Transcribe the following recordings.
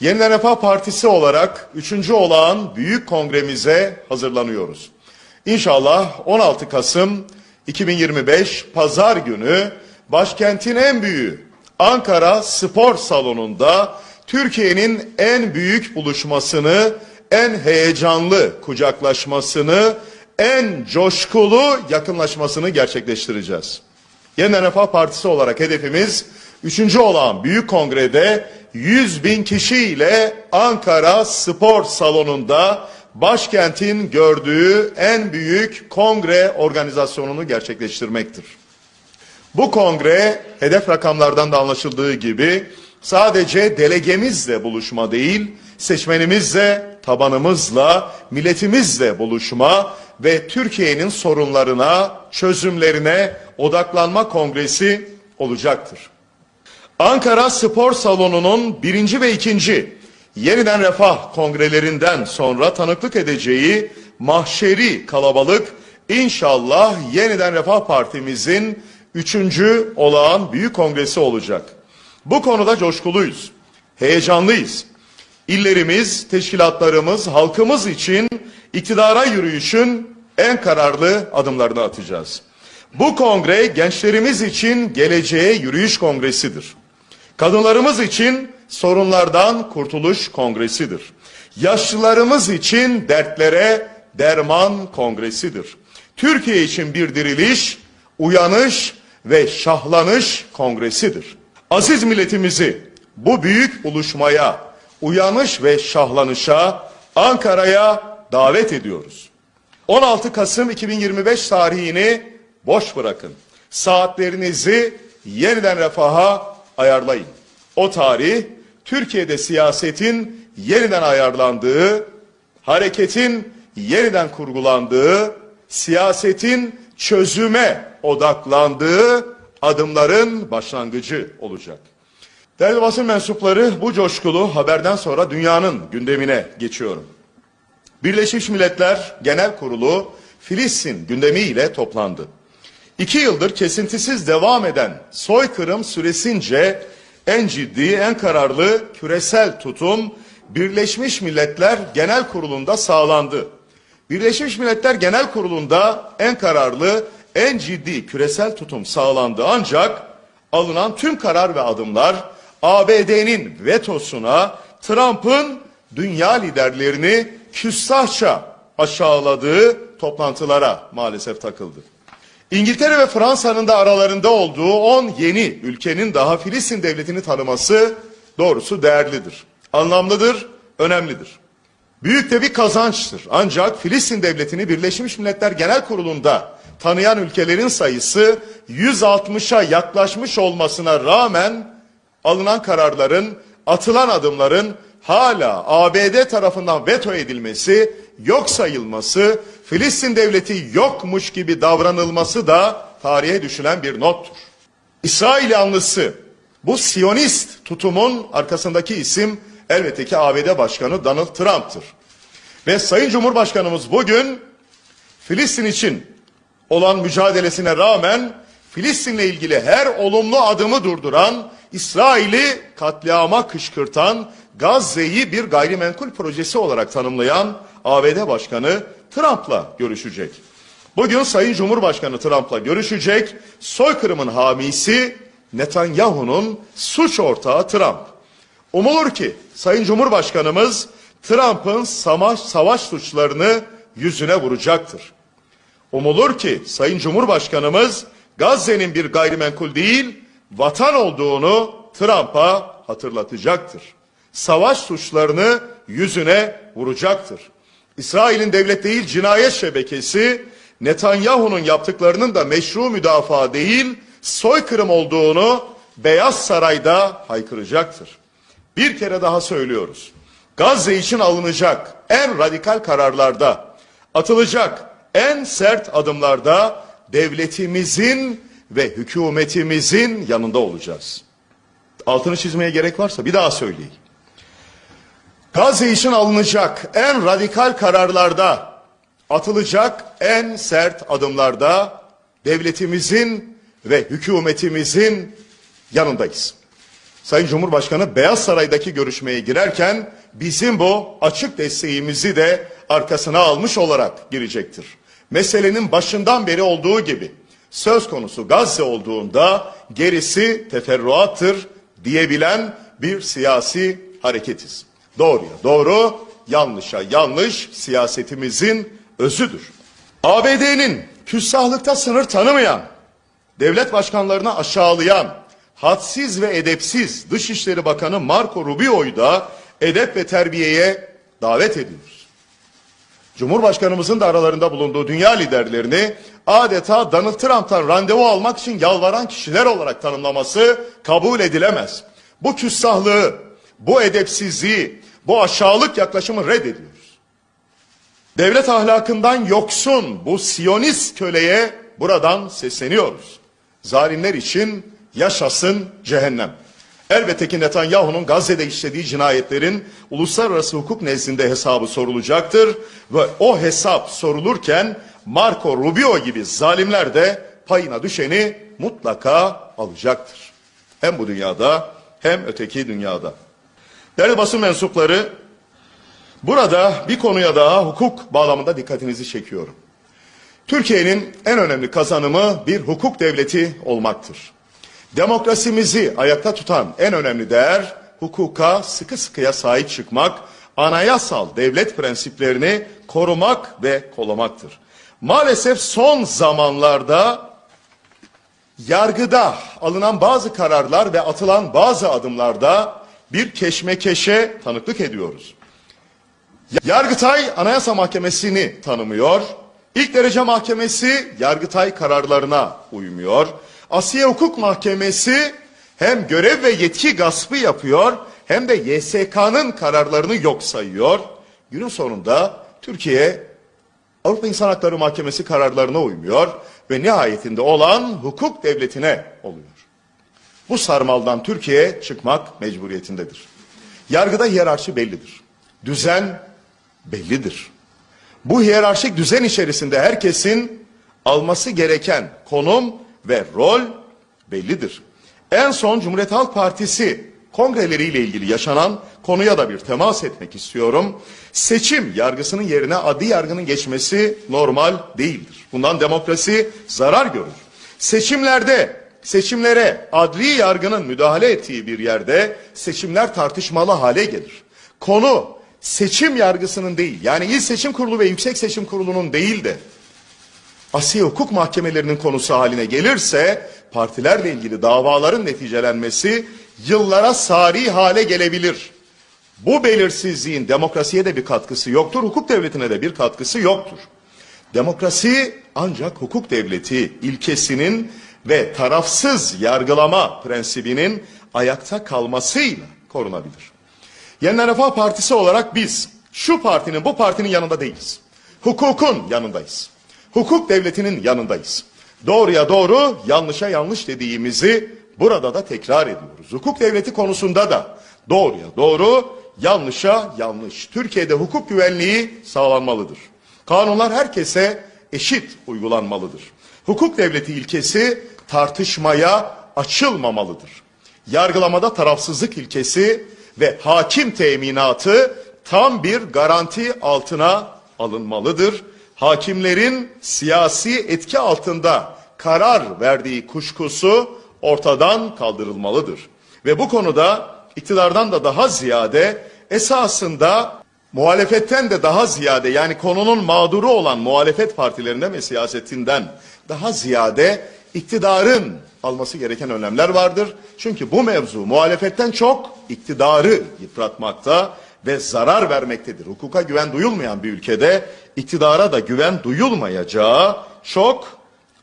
Yeniden Refah Partisi olarak 3. olağan büyük kongremize hazırlanıyoruz. İnşallah 16 Kasım 2025 Pazar günü başkentin en büyüğü Ankara Spor Salonu'nda Türkiye'nin en büyük buluşmasını, en heyecanlı kucaklaşmasını, en coşkulu yakınlaşmasını gerçekleştireceğiz. Yeniden Refah Partisi olarak hedefimiz 3. olan Büyük Kongre'de 100 bin kişiyle Ankara Spor Salonu'nda başkentin gördüğü en büyük kongre organizasyonunu gerçekleştirmektir. Bu kongre hedef rakamlardan da anlaşıldığı gibi sadece delegemizle buluşma değil, seçmenimizle, tabanımızla, milletimizle buluşma ve Türkiye'nin sorunlarına, çözümlerine odaklanma kongresi olacaktır. Ankara Spor Salonu'nun birinci ve ikinci yeniden refah kongrelerinden sonra tanıklık edeceği mahşeri kalabalık inşallah yeniden refah partimizin üçüncü olağan büyük kongresi olacak. Bu konuda coşkuluyuz, heyecanlıyız. İllerimiz, teşkilatlarımız, halkımız için iktidara yürüyüşün en kararlı adımlarını atacağız. Bu kongre gençlerimiz için geleceğe yürüyüş kongresidir. Kadınlarımız için sorunlardan kurtuluş kongresidir. Yaşlılarımız için dertlere derman kongresidir. Türkiye için bir diriliş, uyanış ve şahlanış kongresidir. Aziz milletimizi bu büyük buluşmaya, uyanış ve şahlanışa Ankara'ya davet ediyoruz. 16 Kasım 2025 tarihini boş bırakın. Saatlerinizi yeniden refaha ayarlayın. O tarih Türkiye'de siyasetin yeniden ayarlandığı, hareketin yeniden kurgulandığı, siyasetin çözüme odaklandığı adımların başlangıcı olacak. Değerli basın mensupları bu coşkulu haberden sonra dünyanın gündemine geçiyorum. Birleşmiş Milletler Genel Kurulu Filistin gündemiyle toplandı. İki yıldır kesintisiz devam eden soykırım süresince en ciddi, en kararlı küresel tutum Birleşmiş Milletler Genel Kurulu'nda sağlandı. Birleşmiş Milletler Genel Kurulu'nda en kararlı, en ciddi küresel tutum sağlandı ancak alınan tüm karar ve adımlar ABD'nin vetosuna Trump'ın dünya liderlerini küstahça aşağıladığı toplantılara maalesef takıldı. İngiltere ve Fransa'nın da aralarında olduğu 10 yeni ülkenin daha Filistin devletini tanıması doğrusu değerlidir. Anlamlıdır, önemlidir. Büyük de bir kazançtır. Ancak Filistin devletini Birleşmiş Milletler Genel Kurulu'nda tanıyan ülkelerin sayısı 160'a yaklaşmış olmasına rağmen alınan kararların, atılan adımların hala ABD tarafından veto edilmesi, yok sayılması, Filistin devleti yokmuş gibi davranılması da tarihe düşülen bir nottur. İsrail yanlısı bu Siyonist tutumun arkasındaki isim elbette ki ABD Başkanı Donald Trump'tır. Ve Sayın Cumhurbaşkanımız bugün Filistin için olan mücadelesine rağmen Filistin'le ilgili her olumlu adımı durduran, İsrail'i katliama kışkırtan, Gazze'yi bir gayrimenkul projesi olarak tanımlayan ABD Başkanı Trump'la görüşecek. Bugün Sayın Cumhurbaşkanı Trump'la görüşecek. Soykırımın hamisi Netanyahu'nun suç ortağı Trump. Umulur ki Sayın Cumhurbaşkanımız Trump'ın savaş, savaş suçlarını yüzüne vuracaktır. Umulur ki Sayın Cumhurbaşkanımız Gazze'nin bir gayrimenkul değil, vatan olduğunu Trump'a hatırlatacaktır. Savaş suçlarını yüzüne vuracaktır. İsrail'in devlet değil cinayet şebekesi Netanyahu'nun yaptıklarının da meşru müdafaa değil soykırım olduğunu Beyaz Saray'da haykıracaktır. Bir kere daha söylüyoruz. Gazze için alınacak en radikal kararlarda, atılacak en sert adımlarda devletimizin ve hükümetimizin yanında olacağız. Altını çizmeye gerek varsa bir daha söyleyeyim. Gazze için alınacak en radikal kararlarda, atılacak en sert adımlarda devletimizin ve hükümetimizin yanındayız. Sayın Cumhurbaşkanı Beyaz Saray'daki görüşmeye girerken bizim bu açık desteğimizi de arkasına almış olarak girecektir. Meselenin başından beri olduğu gibi söz konusu Gazze olduğunda gerisi teferruattır diyebilen bir siyasi hareketiz. Doğruya doğru, yanlışa yanlış siyasetimizin özüdür. ABD'nin küstahlıkta sınır tanımayan, devlet başkanlarını aşağılayan, hadsiz ve edepsiz Dışişleri Bakanı Marco Rubio'yu da edep ve terbiyeye davet ediyoruz. Cumhurbaşkanımızın da aralarında bulunduğu dünya liderlerini adeta Donald Trump'tan randevu almak için yalvaran kişiler olarak tanımlaması kabul edilemez. Bu küstahlığı, bu edepsizliği, bu aşağılık yaklaşımı reddediyoruz. Devlet ahlakından yoksun bu Siyonist köleye buradan sesleniyoruz. Zalimler için yaşasın cehennem. Elbette ki Netanyahu'nun Gazze'de işlediği cinayetlerin uluslararası hukuk nezdinde hesabı sorulacaktır ve o hesap sorulurken Marco Rubio gibi zalimler de payına düşeni mutlaka alacaktır. Hem bu dünyada hem öteki dünyada. Değerli basın mensupları, burada bir konuya daha hukuk bağlamında dikkatinizi çekiyorum. Türkiye'nin en önemli kazanımı bir hukuk devleti olmaktır. Demokrasimizi ayakta tutan en önemli değer hukuka sıkı sıkıya sahip çıkmak, anayasal devlet prensiplerini korumak ve kollamaktır. Maalesef son zamanlarda yargıda alınan bazı kararlar ve atılan bazı adımlarda bir keşmekeşe tanıklık ediyoruz. Yargıtay Anayasa Mahkemesi'ni tanımıyor. İlk derece mahkemesi Yargıtay kararlarına uymuyor. Asiye Hukuk Mahkemesi hem görev ve yetki gaspı yapıyor hem de YSK'nın kararlarını yok sayıyor. Günün sonunda Türkiye Avrupa İnsan Hakları Mahkemesi kararlarına uymuyor ve nihayetinde olan hukuk devletine oluyor. Bu sarmaldan Türkiye çıkmak mecburiyetindedir. Yargıda hiyerarşi bellidir. Düzen bellidir. Bu hiyerarşik düzen içerisinde herkesin alması gereken konum ve rol bellidir. En son Cumhuriyet Halk Partisi kongreleriyle ilgili yaşanan konuya da bir temas etmek istiyorum. Seçim yargısının yerine adli yargının geçmesi normal değildir. Bundan demokrasi zarar görür. Seçimlerde seçimlere adli yargının müdahale ettiği bir yerde seçimler tartışmalı hale gelir. Konu seçim yargısının değil yani İl Seçim Kurulu ve Yüksek Seçim Kurulu'nun değil de Asiye hukuk mahkemelerinin konusu haline gelirse partilerle ilgili davaların neticelenmesi yıllara sari hale gelebilir. Bu belirsizliğin demokrasiye de bir katkısı yoktur, hukuk devletine de bir katkısı yoktur. Demokrasi ancak hukuk devleti ilkesinin ve tarafsız yargılama prensibinin ayakta kalmasıyla korunabilir. Yeniden Refah Partisi olarak biz şu partinin bu partinin yanında değiliz. Hukukun yanındayız. Hukuk devletinin yanındayız. Doğruya doğru, yanlışa yanlış dediğimizi burada da tekrar ediyoruz. Hukuk devleti konusunda da doğruya doğru, yanlışa yanlış. Türkiye'de hukuk güvenliği sağlanmalıdır. Kanunlar herkese eşit uygulanmalıdır. Hukuk devleti ilkesi tartışmaya açılmamalıdır. Yargılamada tarafsızlık ilkesi ve hakim teminatı tam bir garanti altına alınmalıdır. Hakimlerin siyasi etki altında karar verdiği kuşkusu ortadan kaldırılmalıdır. Ve bu konuda iktidardan da daha ziyade esasında muhalefetten de daha ziyade yani konunun mağduru olan muhalefet partilerinden ve siyasetinden daha ziyade iktidarın alması gereken önlemler vardır. Çünkü bu mevzu muhalefetten çok iktidarı yıpratmakta ve zarar vermektedir. Hukuka güven duyulmayan bir ülkede iktidara da güven duyulmayacağı çok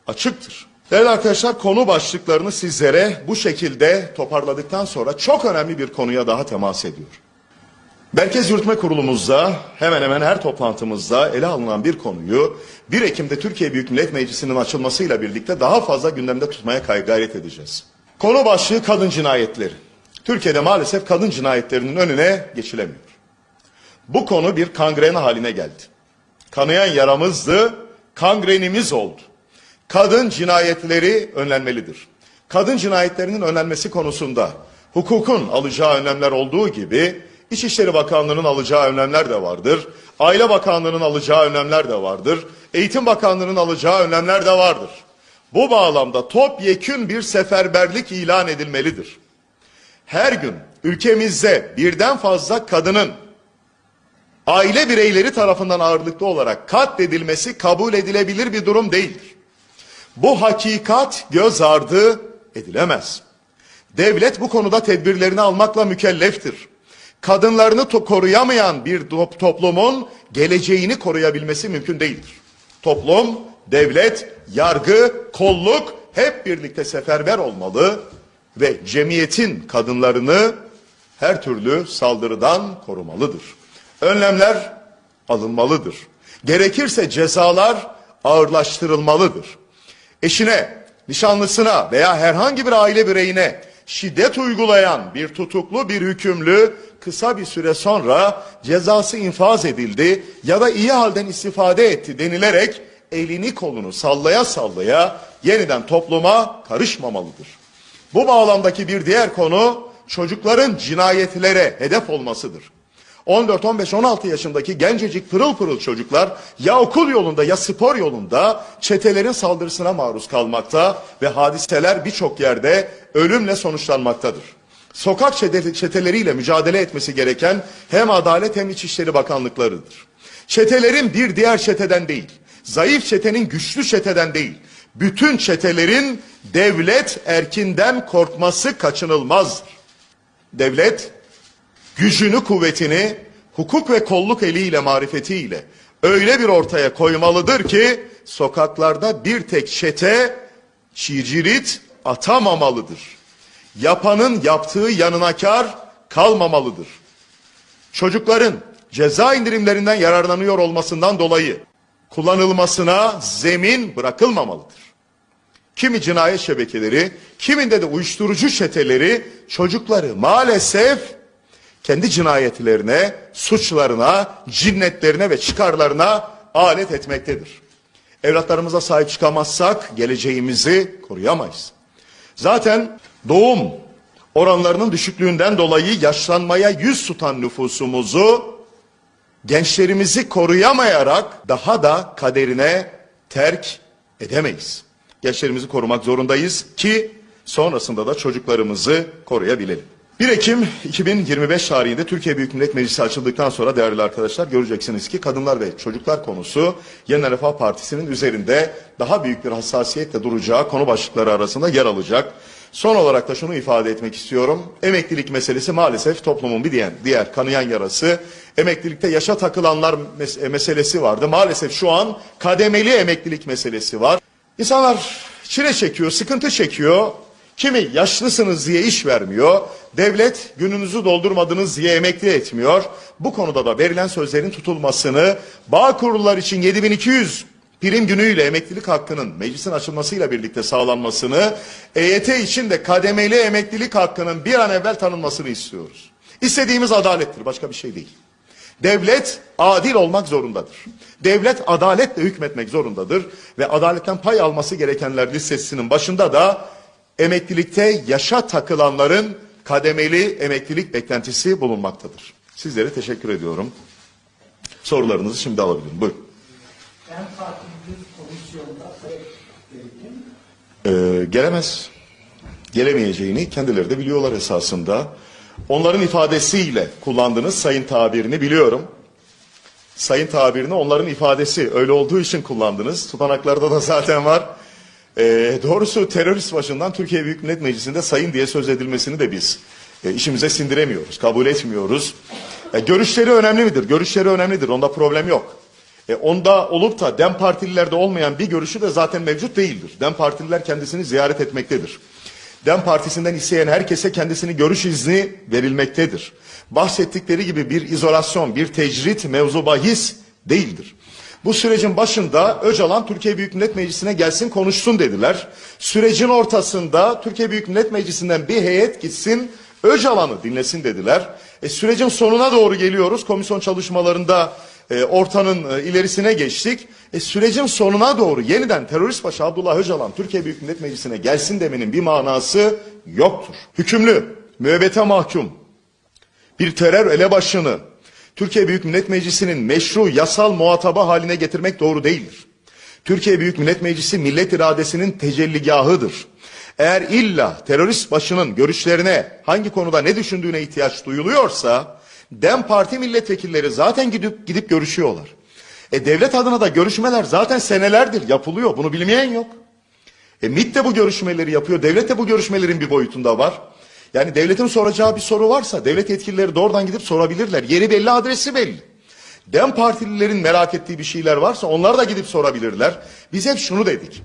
açıktır. Değerli arkadaşlar konu başlıklarını sizlere bu şekilde toparladıktan sonra çok önemli bir konuya daha temas ediyor. Merkez Yürütme Kurulumuzda hemen hemen her toplantımızda ele alınan bir konuyu 1 Ekim'de Türkiye Büyük Millet Meclisi'nin açılmasıyla birlikte daha fazla gündemde tutmaya gayret edeceğiz. Konu başlığı kadın cinayetleri. Türkiye'de maalesef kadın cinayetlerinin önüne geçilemiyor. Bu konu bir kangren haline geldi. Kanayan yaramızdı, kangrenimiz oldu. Kadın cinayetleri önlenmelidir. Kadın cinayetlerinin önlenmesi konusunda hukukun alacağı önlemler olduğu gibi İçişleri Bakanlığı'nın alacağı önlemler de vardır. Aile Bakanlığı'nın alacağı önlemler de vardır. Eğitim Bakanlığı'nın alacağı önlemler de vardır. Bu bağlamda topyekün bir seferberlik ilan edilmelidir. Her gün ülkemizde birden fazla kadının aile bireyleri tarafından ağırlıklı olarak katledilmesi kabul edilebilir bir durum değildir. Bu hakikat göz ardı edilemez. Devlet bu konuda tedbirlerini almakla mükelleftir. Kadınlarını to- koruyamayan bir to- toplumun geleceğini koruyabilmesi mümkün değildir. Toplum, devlet, yargı, kolluk hep birlikte seferber olmalı ve cemiyetin kadınlarını her türlü saldırıdan korumalıdır. Önlemler alınmalıdır. Gerekirse cezalar ağırlaştırılmalıdır. Eşine, nişanlısına veya herhangi bir aile bireyine şiddet uygulayan bir tutuklu bir hükümlü kısa bir süre sonra cezası infaz edildi ya da iyi halden istifade etti denilerek elini kolunu sallaya sallaya yeniden topluma karışmamalıdır. Bu bağlamdaki bir diğer konu çocukların cinayetlere hedef olmasıdır. 14, 15, 16 yaşındaki gencecik pırıl pırıl çocuklar ya okul yolunda ya spor yolunda çetelerin saldırısına maruz kalmakta ve hadiseler birçok yerde ölümle sonuçlanmaktadır. Sokak çete- çeteleriyle mücadele etmesi gereken hem Adalet hem İçişleri Bakanlıklarıdır. Çetelerin bir diğer çeteden değil, zayıf çetenin güçlü çeteden değil, bütün çetelerin devlet erkinden korkması kaçınılmazdır. Devlet gücünü kuvvetini hukuk ve kolluk eliyle marifetiyle öyle bir ortaya koymalıdır ki sokaklarda bir tek çete çicirit atamamalıdır. Yapanın yaptığı yanına kar kalmamalıdır. Çocukların ceza indirimlerinden yararlanıyor olmasından dolayı kullanılmasına zemin bırakılmamalıdır. Kimi cinayet şebekeleri, kiminde de uyuşturucu çeteleri çocukları maalesef kendi cinayetlerine, suçlarına, cinnetlerine ve çıkarlarına alet etmektedir. Evlatlarımıza sahip çıkamazsak geleceğimizi koruyamayız. Zaten doğum oranlarının düşüklüğünden dolayı yaşlanmaya yüz tutan nüfusumuzu gençlerimizi koruyamayarak daha da kaderine terk edemeyiz. Gençlerimizi korumak zorundayız ki sonrasında da çocuklarımızı koruyabilelim. 1 Ekim 2025 tarihinde Türkiye Büyük Millet Meclisi açıldıktan sonra değerli arkadaşlar göreceksiniz ki kadınlar ve çocuklar konusu Yeniden Refah Partisi'nin üzerinde daha büyük bir hassasiyetle duracağı konu başlıkları arasında yer alacak. Son olarak da şunu ifade etmek istiyorum. Emeklilik meselesi maalesef toplumun bir diğer, diğer kanayan yarası. Emeklilikte yaşa takılanlar mes- e, meselesi vardı. Maalesef şu an kademeli emeklilik meselesi var. İnsanlar çile çekiyor, sıkıntı çekiyor. Kimi yaşlısınız diye iş vermiyor. Devlet gününüzü doldurmadınız diye emekli etmiyor. Bu konuda da verilen sözlerin tutulmasını bağ kurullar için 7200 prim günüyle emeklilik hakkının meclisin açılmasıyla birlikte sağlanmasını, EYT için de kademeli emeklilik hakkının bir an evvel tanınmasını istiyoruz. İstediğimiz adalettir, başka bir şey değil. Devlet adil olmak zorundadır. Devlet adaletle hükmetmek zorundadır ve adaletten pay alması gerekenler listesinin başında da emeklilikte yaşa takılanların kademeli emeklilik beklentisi bulunmaktadır. Sizlere teşekkür ediyorum. Sorularınızı şimdi alabilirim. Buyurun. Ee, gelemez. Gelemeyeceğini kendileri de biliyorlar esasında. Onların ifadesiyle kullandığınız sayın tabirini biliyorum. Sayın tabirini onların ifadesi öyle olduğu için kullandınız. Tutanaklarda da zaten var. Ee, doğrusu terörist başından Türkiye Büyük Millet Meclisi'nde sayın diye söz edilmesini de biz e, işimize sindiremiyoruz, kabul etmiyoruz. E, görüşleri önemli midir? Görüşleri önemlidir, onda problem yok. E, onda olup da DEM partililerde olmayan bir görüşü de zaten mevcut değildir. DEM partililer kendisini ziyaret etmektedir. DEM partisinden isteyen herkese kendisini görüş izni verilmektedir. Bahsettikleri gibi bir izolasyon, bir tecrit mevzu bahis değildir. Bu sürecin başında Öcalan Türkiye Büyük Millet Meclisi'ne gelsin konuşsun dediler. Sürecin ortasında Türkiye Büyük Millet Meclisi'nden bir heyet gitsin Öcalan'ı dinlesin dediler. E, sürecin sonuna doğru geliyoruz. Komisyon çalışmalarında e, ortanın e, ilerisine geçtik. E, sürecin sonuna doğru yeniden terörist başı Abdullah Öcalan Türkiye Büyük Millet Meclisi'ne gelsin demenin bir manası yoktur. Hükümlü müebbete mahkum bir terör elebaşını Türkiye Büyük Millet Meclisi'nin meşru yasal muhataba haline getirmek doğru değildir. Türkiye Büyük Millet Meclisi millet iradesinin tecelligahıdır. Eğer illa terörist başının görüşlerine hangi konuda ne düşündüğüne ihtiyaç duyuluyorsa DEM Parti milletvekilleri zaten gidip gidip görüşüyorlar. E devlet adına da görüşmeler zaten senelerdir yapılıyor. Bunu bilmeyen yok. E MİT de bu görüşmeleri yapıyor. Devlet de bu görüşmelerin bir boyutunda var. Yani devletin soracağı bir soru varsa devlet yetkilileri doğrudan gidip sorabilirler. Yeri belli, adresi belli. Dem partililerin merak ettiği bir şeyler varsa onlar da gidip sorabilirler. Biz hep şunu dedik.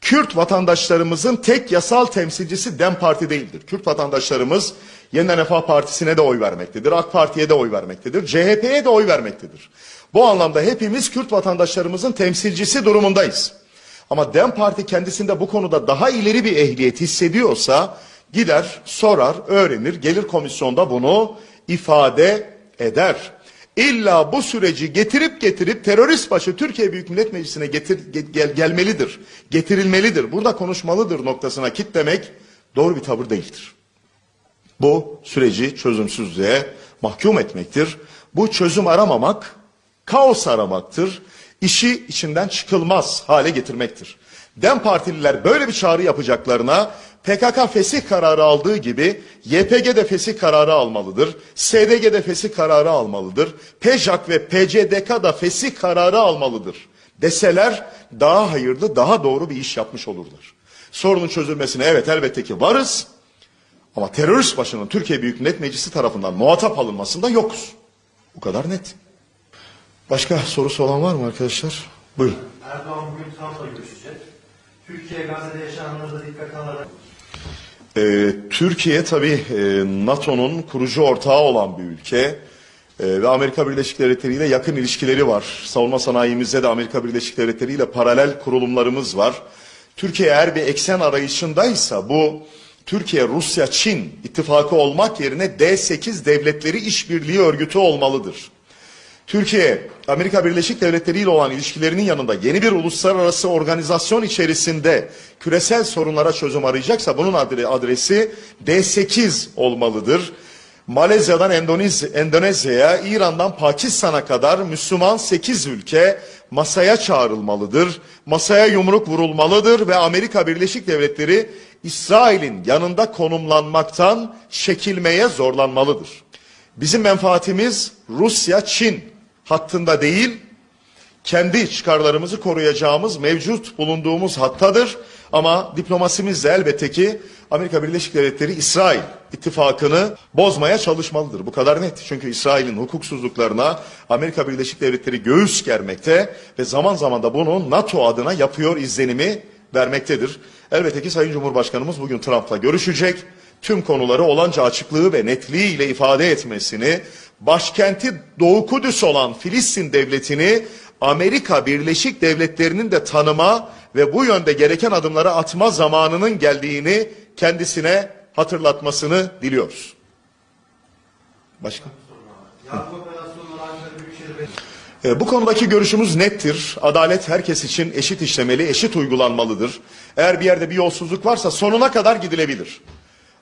Kürt vatandaşlarımızın tek yasal temsilcisi Dem Parti değildir. Kürt vatandaşlarımız Yeniden Refah Partisi'ne de oy vermektedir. AK Parti'ye de oy vermektedir. CHP'ye de oy vermektedir. Bu anlamda hepimiz Kürt vatandaşlarımızın temsilcisi durumundayız. Ama DEM Parti kendisinde bu konuda daha ileri bir ehliyet hissediyorsa gider, sorar, öğrenir, gelir komisyonda bunu ifade eder. İlla bu süreci getirip getirip terörist başı Türkiye Büyük Millet Meclisi'ne getir, ge- gel- gelmelidir, getirilmelidir, burada konuşmalıdır noktasına kitlemek doğru bir tavır değildir. Bu süreci çözümsüzlüğe mahkum etmektir. Bu çözüm aramamak, kaos aramaktır. İşi içinden çıkılmaz hale getirmektir. DEM partililer böyle bir çağrı yapacaklarına PKK fesih kararı aldığı gibi YPG de fesih kararı almalıdır. SDG de fesih kararı almalıdır. PJAK ve PCDK da fesih kararı almalıdır. Deseler daha hayırlı, daha doğru bir iş yapmış olurlar. Sorunun çözülmesine evet elbette ki varız. Ama terörist başının Türkiye Büyük Millet Meclisi tarafından muhatap alınmasında yokuz. Bu kadar net. Başka sorusu olan var mı arkadaşlar? Buyurun. Erdoğan bugün Trump'la görüşecek. Türkiye Gazze'de yaşananları dikkate alarak Ee, Türkiye tabii e, NATO'nun kurucu ortağı olan bir ülke e, ve Amerika Birleşik Devletleri ile yakın ilişkileri var. Savunma sanayimizde de Amerika Birleşik Devletleri ile paralel kurulumlarımız var. Türkiye eğer bir eksen arayışındaysa bu Türkiye, Rusya, Çin ittifakı olmak yerine D8 devletleri işbirliği örgütü olmalıdır. Türkiye, Amerika Birleşik Devletleri ile olan ilişkilerinin yanında yeni bir uluslararası organizasyon içerisinde küresel sorunlara çözüm arayacaksa bunun adre- adresi D8 olmalıdır. Malezya'dan Endonez- Endonezya'ya, İran'dan Pakistan'a kadar Müslüman 8 ülke masaya çağrılmalıdır. Masaya yumruk vurulmalıdır ve Amerika Birleşik Devletleri İsrail'in yanında konumlanmaktan çekilmeye zorlanmalıdır. Bizim menfaatimiz Rusya, Çin hattında değil, kendi çıkarlarımızı koruyacağımız mevcut bulunduğumuz hattadır. Ama diplomasimiz de elbette ki Amerika Birleşik Devletleri İsrail ittifakını bozmaya çalışmalıdır. Bu kadar net. Çünkü İsrail'in hukuksuzluklarına Amerika Birleşik Devletleri göğüs germekte ve zaman zaman da bunu NATO adına yapıyor izlenimi vermektedir. Elbette ki Sayın Cumhurbaşkanımız bugün Trump'la görüşecek. Tüm konuları olanca açıklığı ve netliğiyle ifade etmesini, başkenti Doğu Kudüs olan Filistin devletini Amerika Birleşik Devletleri'nin de tanıma ve bu yönde gereken adımları atma zamanının geldiğini kendisine hatırlatmasını diliyoruz. Başka? yargı operasyonları Ankara Büyükşehir Belediyesi E, bu konudaki görüşümüz nettir. Adalet herkes için eşit işlemeli, eşit uygulanmalıdır. Eğer bir yerde bir yolsuzluk varsa sonuna kadar gidilebilir.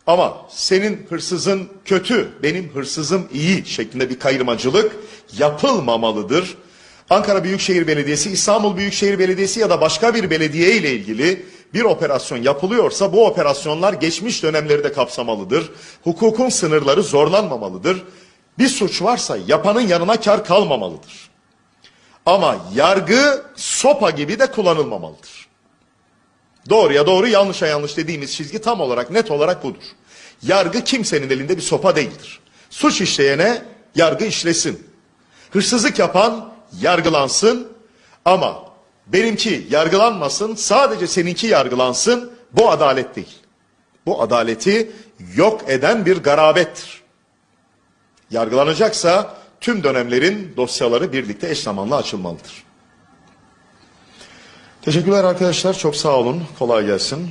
Ama senin hırsızın kötü, benim hırsızım iyi şeklinde bir kayırmacılık yapılmamalıdır. Ankara Büyükşehir Belediyesi, İstanbul Büyükşehir Belediyesi ya da başka bir belediye ile ilgili bir operasyon yapılıyorsa bu operasyonlar geçmiş dönemleri de kapsamalıdır. Hukukun sınırları zorlanmamalıdır. Bir suç varsa yapanın yanına kar kalmamalıdır. Ama yargı sopa gibi de kullanılmamalıdır. Doğruya doğru yanlışa yanlış dediğimiz çizgi tam olarak net olarak budur. Yargı kimsenin elinde bir sopa değildir. Suç işleyene yargı işlesin. Hırsızlık yapan yargılansın ama benimki yargılanmasın sadece seninki yargılansın bu adalet değil. Bu adaleti yok eden bir garabettir. Yargılanacaksa tüm dönemlerin dosyaları birlikte eş zamanlı açılmalıdır. Teşekkürler arkadaşlar. Çok sağ olun. Kolay gelsin.